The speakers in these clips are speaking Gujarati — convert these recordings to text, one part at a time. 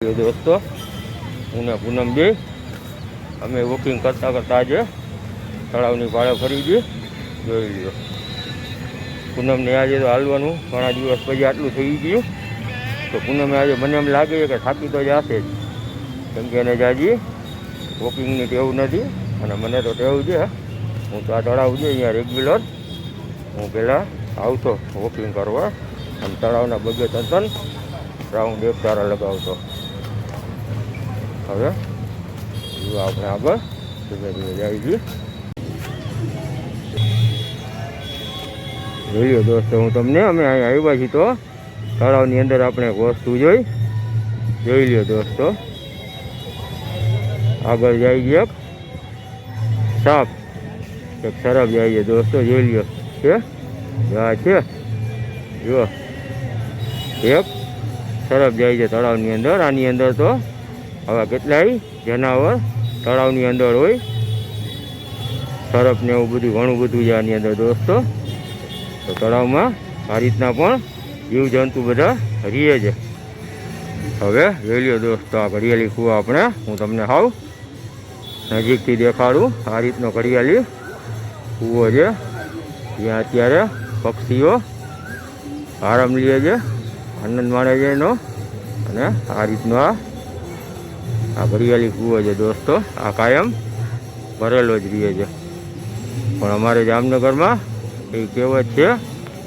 દોસ્તો હું ને પૂનમ બે. અમે વોકિંગ કરતા કરતા આજે તળાવની પાળે ફરી ગઈ જોઈ લ્યો. પૂનમને આજે તો હાલવાનું ઘણા દિવસ પછી આટલું થઈ ગયું. તો પૂનમે આજે મને એમ લાગે કે થાકી તો જશે જ. કેમ કે એને જાજી વોકિંગની ટેવ નથી. અને મને તો ટેવ છે. હું તો આ તળાવ છે અહીંયા રેગ્યુલર હું પહેલાં આવતો વોકિંગ કરવા. અને તળાવના બગે તંતન રાઉન્ડ એક તારા લગાવતો. હવે જો આપણે આગળ ધીમે ધીમે જાય છીએ જોઈ લો દોસ્તો હું તમને અમે અહીંયા આવ્યા છીએ તો તળાવની અંદર આપણે વસ્તુ જોઈ જોઈ લ્યો દોસ્તો આગળ જાય છે સાપ એક સરફ જાય છે દોસ્તો જોઈ લ્યો છે આ છે જો એક સરફ જાય છે તળાવની અંદર આની અંદર તો આવા કેટલાય જનાવર તળાવની અંદર હોય. સરફ ને એવું બધું, ઘણું બધું છે આની અંદર દોસ્તો. તો તળાવમાં આ રીતના પણ જીવજંતુ બધા રીએ છે. હવે વહેલીઓ દોસ્તો, આ ઘડિયાળી કૂવા આપણે, હું તમને હાવ નજીકથી દેખાડું. આ રીતનો ઘડિયાળી કૂવો છે. ત્યાં અત્યારે પક્ષીઓ આરામ લે છે, આનંદ માણે છે એનો. અને આ રીતનો આ આ ઘડિયાળી કૂવો છે દોસ્તો, આ કાયમ ભરેલો જ રહે છે. પણ અમારે જામનગરમાં એ કહેવત છે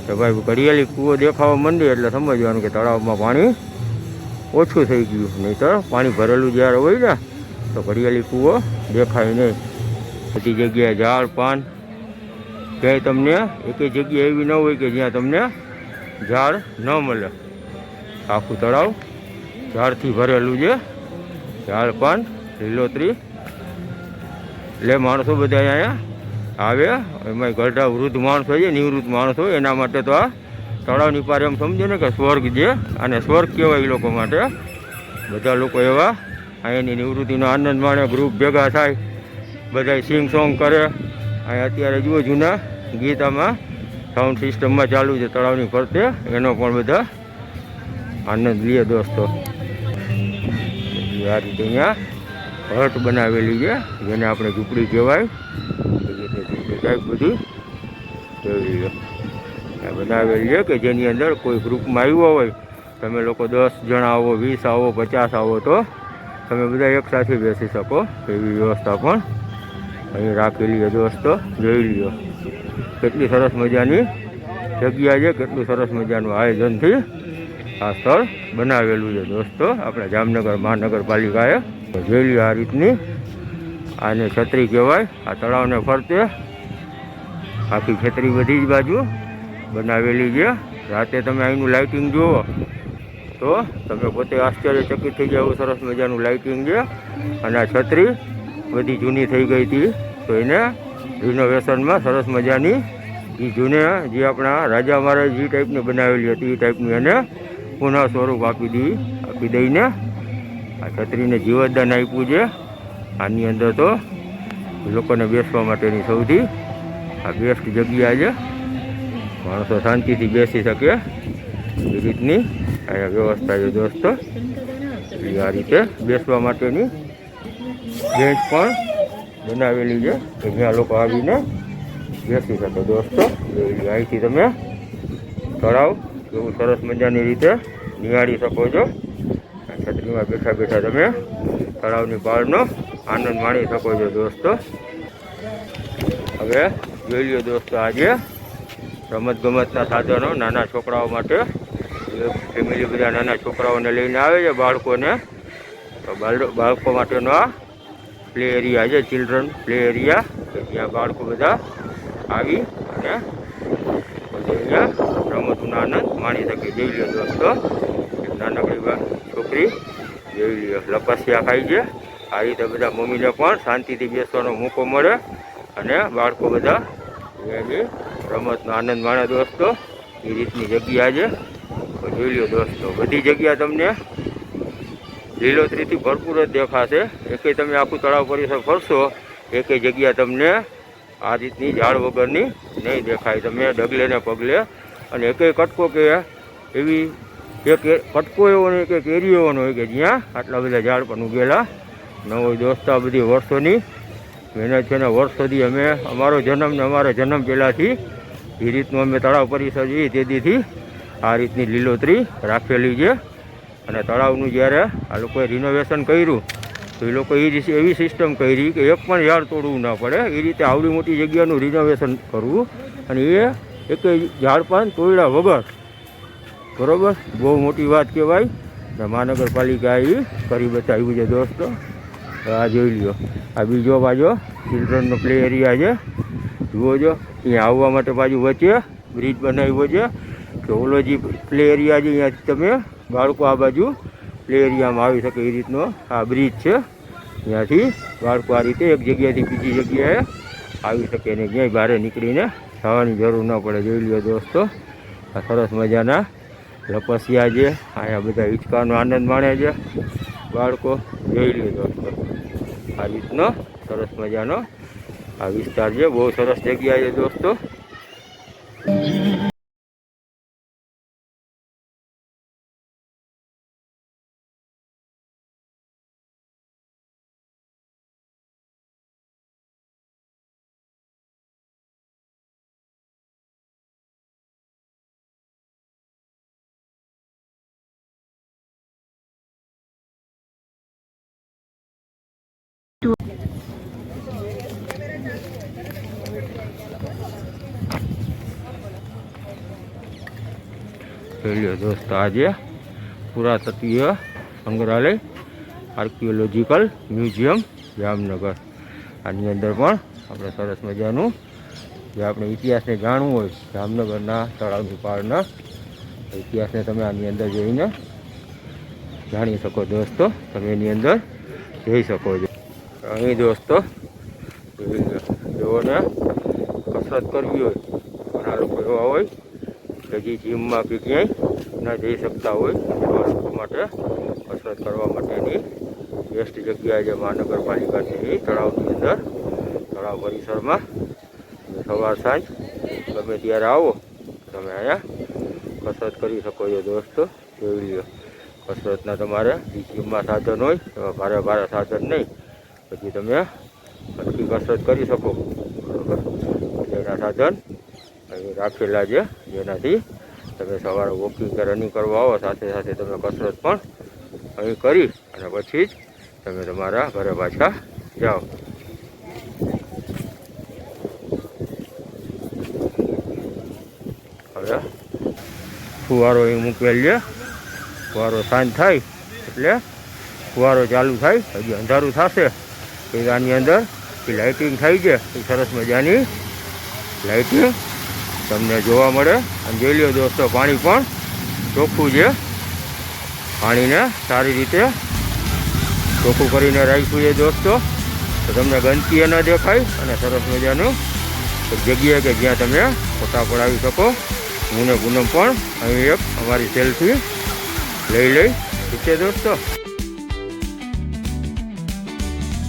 કે ભાઈ ઘડિયાળી કૂવો દેખાવા મંડી એટલે સમજવાનું કે તળાવમાં પાણી ઓછું થઈ ગયું. નહીંતર પાણી ભરેલું જ્યારે હોય ને, તો ઘડિયાળી કૂવો દેખાય નહીં. બધી જગ્યાએ ઝાડ, પાન, ક્યાંય તમને એક જગ્યા એવી ન હોય કે જ્યાં તમને ઝાડ ન મળે. આખું તળાવ ઝાડથી ભરેલું છે. ઝાડ પાન લીલોતરી. એટલે માણસો બધા અહીંયા આવે. એમાં ગઢા વૃદ્ધ માણસો છે, નિવૃત્ત માણસો. એના માટે તો આ તળાવની પાર એમ સમજો ને કે સ્વર્ગ છે. અને સ્વર્ગ કહેવાય એ લોકો માટે. બધા લોકો એવા અહીંયાની નિવૃત્તિનો આનંદ માણે ગ્રુપ ભેગા થાય. બધા સિંગ સોંગ કરે. અહીં અત્યારે જુઓ જૂના ગીતામાં સાઉન્ડ સિસ્ટમમાં ચાલુ છે તળાવની ફરતે. એનો પણ બધા આનંદ લે દોસ્તો. રીતે અહીંયા હટ બનાવેલી છે. જેને આપણે ઝૂંપડી કહેવાય. ટાઈપ બધી. લો આ બનાવેલી છે કે જેની અંદર કોઈ ગ્રુપમાં આવ્યો હોય. તમે લોકો દસ જણા આવો, વીસ આવો, પચાસ આવો તો તમે બધા એકસાથે બેસી શકો. એવી વ્યવસ્થા પણ અહીં રાખેલી દોસ્તો. જોઈ લ્યો. કેટલી સરસ મજાની જગ્યા છે. કેટલું સરસ મજાનું આયોજનથી. આ સ્થળ બનાવેલું છે દોસ્તો, આપણા જામનગર મહાનગરપાલિકાએ. જોઈ આ રીતની, આને છત્રી કહેવાય, આ તળાવને ફરતે. આખી છત્રી બધી જ બાજુ બનાવેલી છે. રાતે તમે અહીંનું લાઇટિંગ જુઓ. તો તમે પોતે આશ્ચર્યચકિત થઈ જાવ સરસ મજાનું લાઇટિંગ છે. અને આ છત્રી બધી જૂની થઈ ગઈ હતી. તો એને રિનોવેશનમાં સરસ મજાની એ જૂને જે આપણા રાજા મહારાજ જે ટાઈપની બનાવેલી હતી એ ટાઈપની એને પુનઃ સ્વરૂપ આપી દઈ આપી દઈને આ છત્રીને જીવતદાન આપ્યું છે. આની અંદર તો લોકોને બેસવા માટેની સૌથી આ બેસ્ટ જગ્યા છે. માણસો શાંતિથી બેસી શકે એ રીતની અહીંયા વ્યવસ્થા છે દોસ્તો. આ રીતે બેસવા માટેની બેન્ચ પણ બનાવેલી છે. કે જ્યાં લોકો આવીને બેસી શકે દોસ્તો. અહીંથી તમે તળાવ એવું સરસ મજાની રીતે નિહાળી શકો છો. છત્રીમાં બેઠા બેઠા તમે તળાવની પાળનો આનંદ માણી શકો છો દોસ્તો. હવે જોઈ લો દોસ્તો આજે રમત ગમતના સાધનો નાના છોકરાઓ માટે. ફેમિલી બધા નાના છોકરાઓને લઈને આવે છે બાળકોને. તો બાળકો માટેનો આ પ્લે એરિયા છે ચિલ્ડ્રન પ્લે એરિયા કે જ્યાં બાળકો બધા આવી અને માણી શકે જોઈ લો દોસ્તો નાનકડી છોકરી, જોઈ લ્યો, લપસ્યા ખાઈ છે આ રીતે બધા મમ્મીને પણ શાંતિથી બેસવાનો મોકો મળે અને બાળકો બધા રમતનો આનંદ માણે દોસ્તો. એ રીતની જગ્યા છે. જોઈ લો દોસ્તો, બધી જગ્યા તમને લીલોતરીથી ભરપૂર જ દેખાશે. એકેય તમે આખું તળાવ પરિસર ફરશો, એકેય જગ્યા તમને આ રીતની ઝાડ વગરની નહીં દેખાય. તમે ડગલે ને પગલે અને એકેય કટકો કે એવી એક કટકો એવો નહીં કે કેરી એવો નહીં કે જ્યાં આટલા બધા ઝાડ પણ ઉગેલા. ન હોય દોસ્તા બધી વર્ષોની. મહેનત છે ને વર્ષોથી અમે, અમારો જન્મ ને અમારો જન્મ પહેલાંથી એ રીતનું અમે તળાવ પરિસર જોઈએ તેથી આ રીતની લીલોતરી રાખેલી છે. અને તળાવનું જ્યારે આ લોકોએ રિનોવેશન કર્યું, તો એ લોકો એવી સિસ્ટમ કરી કે એક પણ ઝાડ તોડવું ના પડે. એ રીતે આવડી મોટી જગ્યાનું રિનોવેશન કરવું. અને એ એક ઝાડપાન તોડ્યા વગર. બરોબર? બહુ મોટી વાત કહેવાય. મહાનગરપાલિકા એ કરી બતાવ્યું છે દોસ્તો. આ જોઈ લ્યો. આ બીજો બાજુ ચિલ્ડ્રનનો પ્લે એરિયા છે. જુઓ જો, અહીંયા આવવા માટે બાજુ વચ્ચે બ્રિજ બનાવ્યો છે. કે પ્લે એરિયા છે, અહીંયાથી તમે બાળકો આ બાજુ પ્લે એરિયામાં આવી શકે એ રીતનો આ બ્રિજ છે. ત્યાંથી બાળકો આ રીતે એક જગ્યાએથી બીજી જગ્યાએ આવી શકે ને ક્યાંય બહાર નીકળીને જવાની જરૂર ન પડે, જોઈ લ્યો દોસ્તો. આ સરસ મજાના લપસિયા છે. અહીંયા બધા હિંચકાનો આનંદ માણે છે. બાળકો, જોઈ લ્યો દોસ્તો. આ રીતનો સરસ મજાનો આ વિસ્તાર છે. બહુ સરસ જગ્યા છે દોસ્તો. જોઈ લ્યો દોસ્તો આજે પુરાતત્વીય સંગ્રહાલય આર્કિયોલોજીકલ મ્યુઝિયમ જામનગર આની અંદર પણ આપણે સરસ મજાનું જે આપણે ઇતિહાસને જાણવું હોય, જામનગરના તળાવની પાળના ઇતિહાસને તમે આની અંદર જઈને જાણી શકો દોસ્તો, તમે એની અંદર જઈ શકો છો. અહીં દોસ્તો જેઓને કસરત કરવી હોય, ઘણા લોકો એવા હોય કે જે જીમમાં કે ક્યાંય ન જઈ શકતા હોય એવા માટે કસરત કરવા માટેની બેસ્ટ જગ્યા છે મહાનગરપાલિકાની. તળાવની અંદર, તળાવ પરિસરમાં. સવાર સાંજ ગમે ત્યારે આવો, તમે અહીંયા કસરત કરી શકો છો દોસ્તો, જોઈ લ્યો. કસરતના તમારે જીમમાં સાધન હોય એવા ભારે ભારે સાધન નહીં. પછી તમે હલકી કસરત કરી શકો, બરોબર? એના સાધન રાખેલા છે જેનાથી તમે સવારે વોકિંગ કે રનિંગ કરવા આવો, સાથે સાથે તમે કસરત પણ અહીં કરી અને પછી જ તમે તમારા ઘરે પાછા જાઓ. હવે ફુવારો અહીં મૂકેલ છે ફુવારો સાંજ થાય એટલે ફુવારો ચાલુ થાય. હજી અંધારું થશે. એ આની અંદર એ લાઇટિંગ થાય છે. એ સરસ મજાની લાઇટિંગ તમને જોવા મળે. અને જોઈ લો દોસ્તો, પાણી પણ ચોખ્ખું છે. પાણીને સારી રીતે ચોખ્ખું કરીને રાખ્યું છે દોસ્તો. તો તમને ગંદકી ન દેખાય અને સરસ મજાનું એક જગ્યાએ કે જ્યાં તમે ફોટા પડાવી શકો. હું ને પૂનમ પણ અહીં એક અમારી સેલ્ફી લઈ લઈ. ઠીક છે દોસ્તો?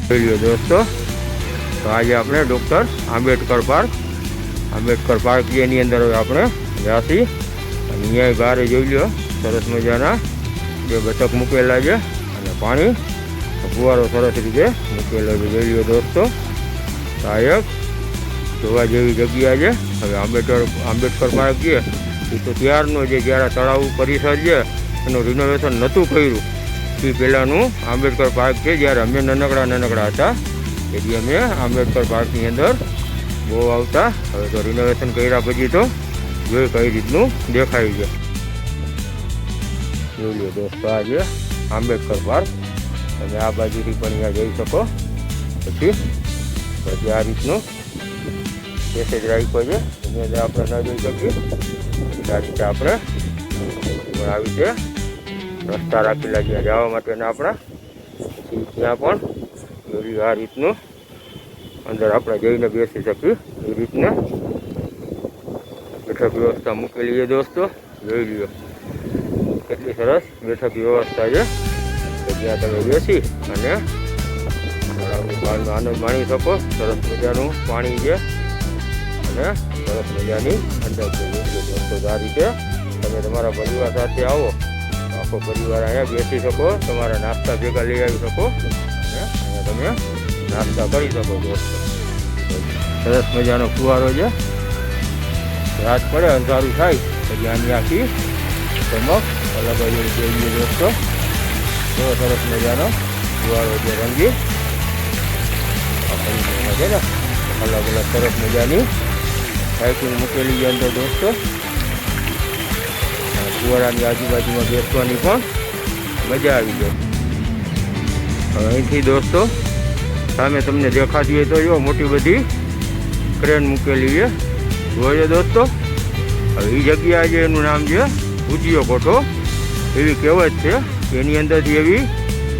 જોઈ લો દોસ્તો. તો આજે આપણે doctor Ambedkar park Ambedkar park જે એની અંદર હવે આપણે જાસી અહીંયા બહાર જોઈ લ્યો. સરસ મજાના બે બતક મૂકેલા છે. અને પાણી ફુવારો સરસ રીતે મૂકેલો છે. જોઈ લ્યો દોસ્તો. સાહેબ જોવા જેવી જગ્યા છે. હવે આંબેડકર આંબેડકર પાર્ક છે એ તો ત્યારનો જે જ્યારે તળાવ પરિસર છે, એનું રિનોવેશન નહોતું કર્યું. એ પહેલાંનું આંબેડકર પાર્ક છે. જ્યારે અમે નાનકડા નાનકડા હતા, એથી અમે આંબેડકર પાર્કની અંદર બહુ આવતા. હવે તો રિનોવેશન કર્યા પછી તો જોઈ કઈ રીતનું દેખાય છે. જોઈ લો દોસ્તો, આ આંબેડકર પાર્ક. તમે આ બાજુથી પણ અહીંયા જઈ શકો. પછી પછી આ રીતનું મેસેજ રાખ્યો છે. અંદર આપણે ન જોઈ શકીએ. આ રીતે આપણે પણ આવી રીતે રસ્તા રાખેલા જ્યાં જવા માટેના આપણા. ત્યાં પણ આ રીતનું અંદર આપણે જઈને બેસી શકીએ એ રીતના. બેઠક વ્યવસ્થા મૂકેલી છે દોસ્તો, જોઈ લ્યો. કેટલી સરસ બેઠક વ્યવસ્થા છે. કે જ્યાં તમે બેસી અને આનંદ માણી શકો. સરસ મજાનું પાણી છે. અને સરસ મજાની અંદર દોસ્તો, આ રીતે તમે તમારા પરિવાર સાથે આવો. આખો પરિવાર અહીંયા બેસી શકો. તમારા નાસ્તા ભેગા લઈ આવી શકો. અને તમે નાસ્તા કરી શકો દોસ્તો સરસ મજાનો ફુવારો છે. રાત પડે અંધારું થાય પછી આની આખી ચમક અલગ અલગ જોઈએ દોસ્તો. બહુ સરસ મજાનો ફુવારો છે રંગી. છે ને અલગ અલગ સરસ મજાની સાયકલ મૂકેલી છે અંદર દોસ્તો. ફુવારાની આજુબાજુમાં બેસવાની પણ મજા આવી જાય અહીંથી દોસ્તો સામે તમને દેખાતી હોય તો જો, મોટી બધી ક્રેન મૂકેલી છે. જોયો દોસ્તો? હવે એ જગ્યા છે, એનું નામ છે ભુજિયો કોઠો. એવી કહેવત છે કે એની અંદરથી એવી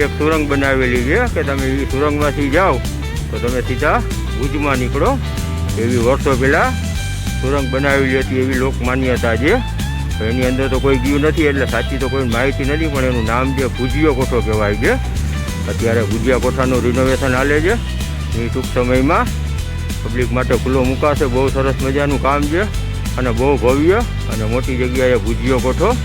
એક સુરંગ બનાવેલી છે કે તમે એ સુરંગમાંથી જાઓ તો તમે સીધા ભુજમાં નીકળો. એવી વર્ષો પહેલાં સુરંગ બનાવેલી હતી એવી લોકમાન્યતા છે. એની અંદર તો કોઈ ગયું નથી, એટલે સાચી તો કોઈ માહિતી નથી, પણ એનું નામ છે ભુજિયો કોઠો કહેવાય છે. અત્યારે ભુજિયા કોઠાનું રિનોવેશન હાલે છે. એ ટૂંક સમયમાં પબ્લિક માટે ખુલ્લો મુકાશે. બહુ સરસ મજાનું કામ છે અને બહુ ભવ્ય અને મોટી જગ્યાએ ભુજિયો કોઠો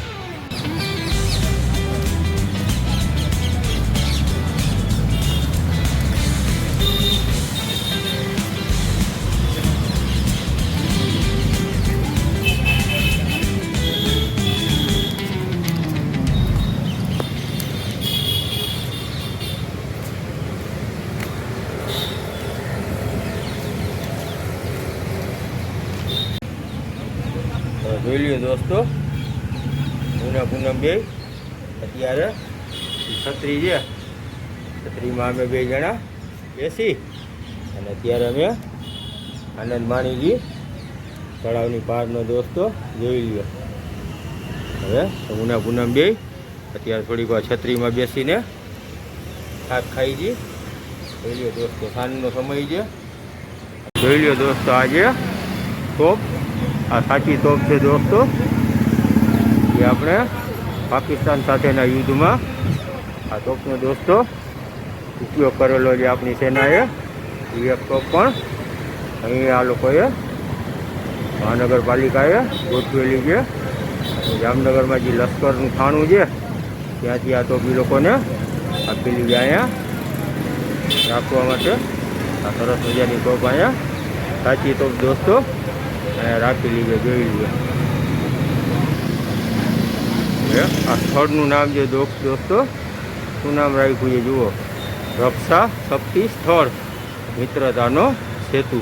પૂનમ બે અત્યારે છત્રી છે. છત્રીમાં અમે બે જણા બેસી. અને અત્યારે અમે આનંદ માણીજી તળાવની પારનો દોસ્તો જોઈ લ્યો. હવે ઉના પૂનમ બે અત્યારે થોડીક વાર છત્રીમાં બેસીને શાક ખાઈ જઈ જોઈ લ્યો દોસ્તો, સાંજનો સમય છે. જોઈ લ્યો દોસ્તો, આજે તોપ. આ સાચી તોપ છે દોસ્તો. એ આપણે પાકિસ્તાન સાથેના યુદ્ધમાં આ તોપનો દોસ્તો ઉપયોગ કરેલો છે આપણી સેનાએ. એ એક તોપ પણ અહીં આ લોકોએ મહાનગરપાલિકાએ ગોઠવેલી છે. જામનગરમાં જે લશ્કરનું થાણું છે, ત્યાંથી આ તોપ લોકોને આપેલી છે અહીંયા. રાખવા માટે આ સરસ મજાની તોપ અહીંયા સાચી તોપ દોસ્તો અહીંયા રાખેલી છે જોઈ હે આ સ્થળનું નામ છે દોસ્ત, શું નામ રાખ્યું છે, જુઓ. રક્ષા શક્તિ સ્થળ, મિત્રતાનો સેતુ.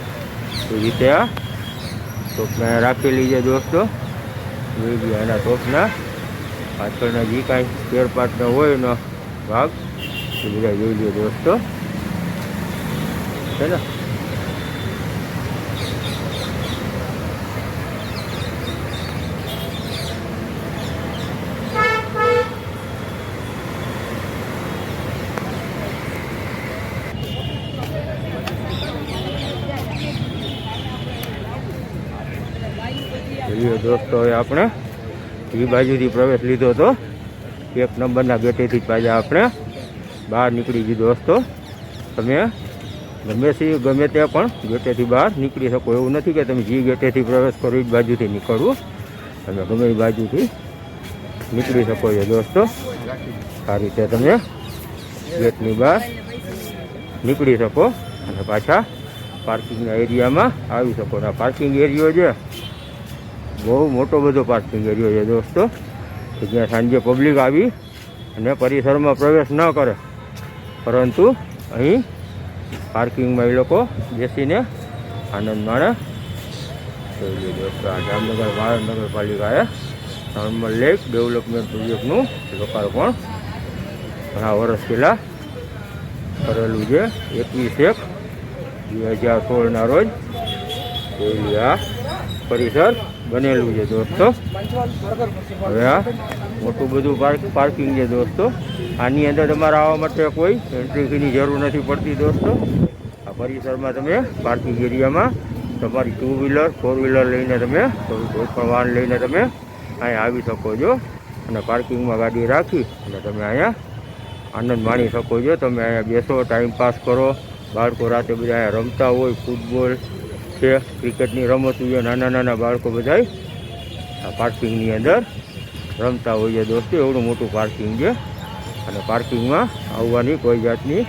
એ રીતે આ તોપને રાખેલી છે, દોસ્તો. જોઈ લ્યો, એના તોપના. પાછળના જે કાંઈ સ્પેર પાર્ટનો હોય એનો ભાગ. એ બધા જોઈ લ્યો, દોસ્તો. છે ને? જોઈએ દોસ્તો, હવે આપણે એ બાજુથી પ્રવેશ લીધો હતો એક નંબરના ગેટેથી જ પાછા આપણે બહાર નીકળી ગઈ દોસ્તો. તમે ગમે તે, ગમે ત્યાં પણ ગેટેથી બહાર નીકળી શકો. એવું નથી કે તમે જે ગેટેથી પ્રવેશ કરો એ બાજુથી નીકળવું તમે ગમે એ બાજુથી નીકળી શકો છો દોસ્તો. આ રીતે તમે ગેટની બહાર નીકળી શકો અને પાછા પાર્કિંગના એરિયામાં આવી શકો. ને પાર્કિંગ એરિયો છે બહુ મોટો બધો પાર્કિંગ એરિયો છે દોસ્તો. કે જ્યાં સાંજે પબ્લિક આવી અને પરિસરમાં પ્રવેશ ન કરે. પરંતુ અહીં પાર્કિંગમાં એ લોકો બેસીને આનંદ માણે જોઈએ દોસ્તો. આ જામનગર ભારત નગરપાલિકાએ નોર્મલ લેક ડેવલપમેન્ટ પ્રોજેક્ટનું લોકાર્પણ ઘણા વર્ષ પહેલાં કરેલું છે. એકવીસ એક બે હજાર સોળના રોજ આ પરિસર. બનેલું છે દોસ્તો. હવે આ મોટું બધું પાર્ક પાર્કિંગ છે દોસ્તો. આની અંદર તમારે આવવા માટે કોઈ એન્ટ્રી ફીની જરૂર નથી પડતી દોસ્તો. આ પરિસરમાં તમે પાર્કિંગ એરિયામાં તમારી ટુ વ્હીલર ફોર વ્હીલર લઈને તમે કોઈ પણ વાહન લઈને તમે અહીંયા આવી શકો છો. અને પાર્કિંગમાં ગાડી રાખી અને તમે અહીંયા આનંદ માણી શકો છો. તમે અહીંયા બેસો ટાઈમ પાસ કરો. બાળકો રાતે બધા રમતા હોય ફૂટબોલ છે. ક્રિકેટની રમત હોય નાના નાના બાળકો બધાય આ પાર્કિંગની અંદર રમતા હોઈએ દોસ્તો, એવડું મોટું પાર્કિંગ છે. અને પાર્કિંગમાં આવવાની કોઈ જાતની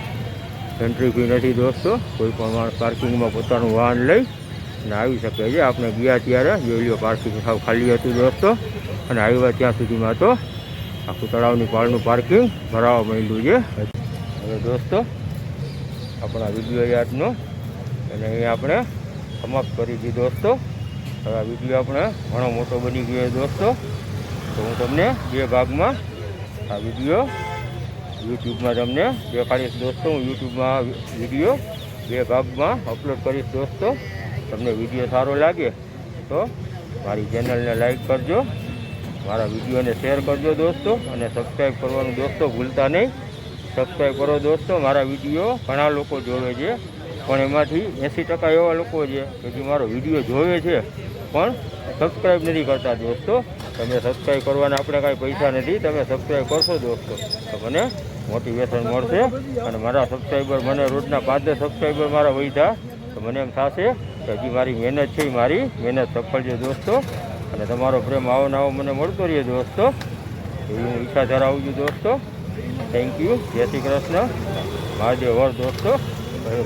એન્ટ્રી ફી નથી દોસ્તો. કોઈ પણ પાર્કિંગમાં પોતાનું વાહન લઈ અને આવી શકે છે. આપણે ગયા ત્યારે જોઈ લો પાર્કિંગ સાવ ખાલી હતું દોસ્તો. અને આવ્યા ત્યાં સુધીમાં તો આખું તળાવની પાળનું પાર્કિંગ ભરાવા માંડ્યું છે. હવે દોસ્તો, આપણા વીડિયો યાદનો, અને એ આપણે સમાપ્ત કરી દીધી દોસ્તો હવે આ વીડિયો આપણે ઘણો મોટો બની ગયો દોસ્તો તો હું તમને બે ભાગમાં આ વીડિયો યુટ્યુબમાં તમને દેખાડીશ. દોસ્તો, હું યુટ્યુબમાં વીડિયો બે ભાગમાં અપલોડ કરીશ. દોસ્તો, તમને વીડિયો સારો લાગે તો મારી ચેનલને લાઈક કરજો, મારા વિડીયોને શેર કરજો દોસ્તો, અને સબસ્ક્રાઈબ કરવાનું દોસ્તો ભૂલતા નહીં. સબસ્ક્રાઈબ કરો દોસ્તો, મારા વીડિયો ઘણા લોકો જોવે છે. પણ એમાંથી એંસી ટકા એવા લોકો છે કે જે મારો વીડિયો જોવે છે, પણ સબસ્ક્રાઈબ નથી કરતા દોસ્તો. તમે સબસ્ક્રાઈબ કરવાના આપણે કાંઈ પૈસા નથી, તમે સબસ્ક્રાઈબ કરશો દોસ્તો. તો મને મોટિવેશન મળશે અને મારા સબસ્ક્રાઈબર મને રોજના પાંચ દસ સબસ્ક્રાઈબર મારા વૈધા. તો મને એમ થશે કે હજી મારી મહેનત છે મારી મહેનત સફળ છે દોસ્તો. અને તમારો પ્રેમ આવો નવો મને મળતો રહે દોસ્તો. એવી હું ઈચ્છા ધરાવું છું દોસ્તો. થેન્ક યુ જય શ્રી કૃષ્ણ. મહાદેવ વર દોસ્તો.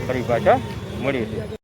ફરી પાછા મળીશું